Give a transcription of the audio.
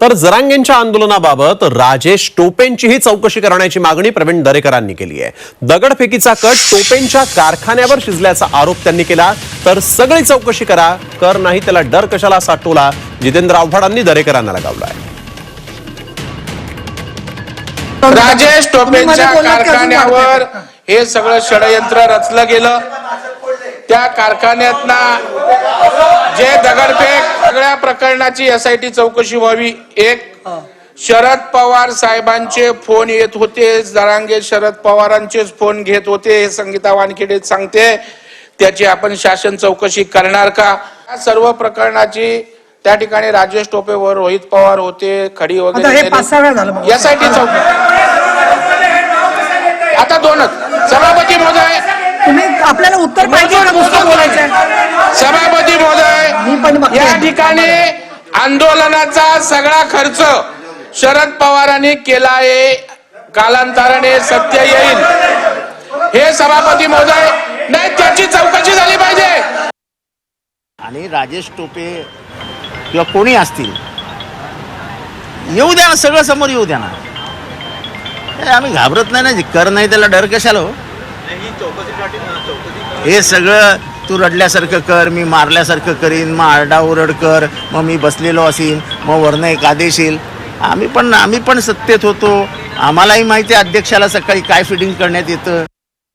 तर जरांगेंच्या आंदोलनाबाबत राजेश टोपेंचीही चौकशी करण्याची मागणी प्रवीण दरेकरांनी केली आहे. दगडफेकीचा कट टोपेंच्या कारखान्यावर शिजल्याचा आरोप त्यांनी केला. तर सगळी चौकशी करा कर नाही त्याला डर कशाला टोला जितेंद्र आव्हाडांनी दरेकरांना लगावला आहे. राजेश टोपेंच्या कारखान्यावर? हे सगळं षडयंत्र रचलं गेलं. त्या कारखान्यातना जे दगडफेक सगळ्या प्रकरणाची एसआयटी चौकशी व्हावी. एक शरद पवार साहेबांचे फोन येत होते. जरांगे शरद पवारांचेच फोन घेत होते. हे संगीता वानखेडे सांगते. त्याची आपण शासन चौकशी करणार का? सर्व प्रकरणाची त्या ठिकाणी राजेश टोपेवर रोहित पवार होते खडी वगैरे भाऊ. यासाठी चौकशी. आता दोनच. सभापती महोदय. तुम्ही आपल्याला उत्तर पाहिजे का नुसतं बोलायचं सभापती मी या ठिकाणी आंदोलनाचा सगळा खर्च शरद पवारांनी केला आहे कालांतराने सत्य येईल. हे सभापती महोदय नाही त्याची चौकशी झाली पाहिजे. आणि राजेश टोपे किंवा कोणी असतील येऊ द्या ना सगळं समोर येऊ द्या ना. आम्ही घाबरत नाही ना कर नाही त्याला डर कशाला हो? हे सगळं तू रडल्यासारखं कर मी मारल्यासारखं करीन मग आरडाओरड कर मग मी बसलेलो असीन मग वरनं एक आदेश येईल. आम्ही पण आम्ही पण सत्तेत होतो. आम्हालाही माहिती आहे अध्यक्षाला सकाळी काय फिटिंग करण्यात येतं.